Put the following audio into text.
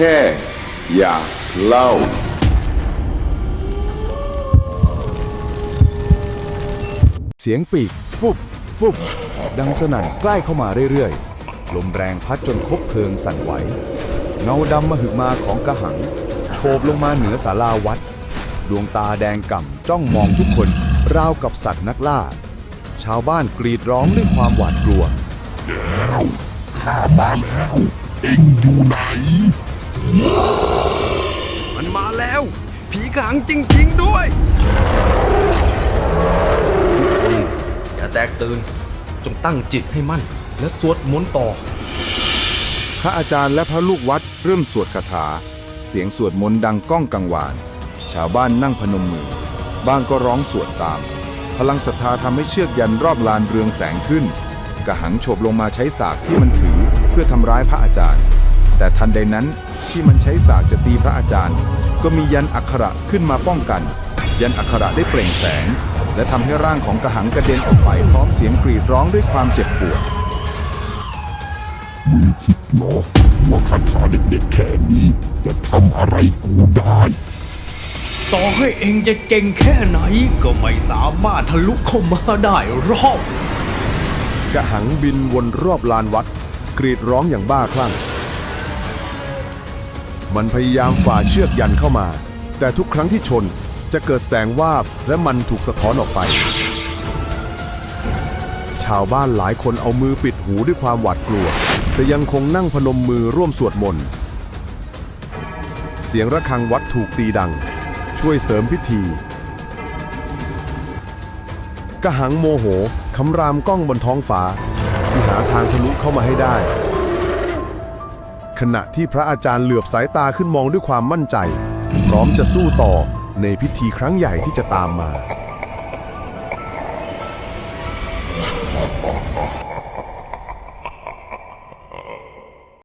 ค่อยากเล่า เสียงปีก ฟุบ ฟุบ ดังสนั่นใกล้เข้ามาเรื่อยๆ ลมแรงพัดจนคบเพลิงสั่นไหว เงาดำมหึมาของกระหัง โฉบลงมาเหนือศาลาวัด ดวงตาแดงก่ำจ้องมองทุกคน ราวกับสัตว์นักล่า ชาวบ้านกรีดร้องด้วยความหวาดกลัวมันมาแล้วผีกระหั งจริง ๆ ด้วยทุกคนอย่าแตกตื่น จงตั้งจิตให้มั่น และสวดมนต์ต่อ พระอาจารย์และพระลูกวัดเริ่มสวดคาถา เสียงสวดมนต์ดังก้องกังวาน ชาวบ้านนั่งพนมมือ บ้างก็ร้องสวดตาม พลังศรัทธาทำให้เชือกยันรอบลานเรืองแสงขึ้น กระหังโฉบลงมาใช้สากที่มันถือเพื่อทำร้ายพระอาจารย์ แต่ทันใดนั้นที่มันใช้สากจะตีพระอาจารย์ ก็มียันอักขระขึ้นมาป้องกัน ยันอักขระได้เปล่งแสง และทำให้ร่างของกระหังกระเด็นออกไปพร้อมเสียงกรีดร้องด้วยความเจ็บปวดมึงคิดเหรอว่าคาถาเด็กๆแค่นี้จะทำอะไรกูได้ ต่อให้เองจะเก่งแค่ไหน ก็ไม่สามารถทะลุเข้ามาได้รอบกระหังบินวนรอบลานวัด กรีดร้องอย่างบ้าคลั่ง มันพยายามฝ่าเชือกยันเข้ามา แต่ทุกครั้งที่ชนจะเกิดแสงวาบและมันถูกสะท้อนออกไป ชาวบ้านหลายคนเอามือปิดหูด้วยความหวาดกลัว แต่ยังคงนั่งพนมมือร่วมสวดมนต์ เสียงระฆังวัดถูกตีดัง ช่วยเสริมพิธี กระหังโมโหคำรามก้องบนท้องฟ้าที่หาทางทะลุเข้ามาให้ได้ ขณะที่พระอาจารย์เหลือบสายตาขึ้นมองด้วยความมั่นใจ พร้อมจะสู้ต่อในพิธีครั้งใหญ่ที่จะตามมา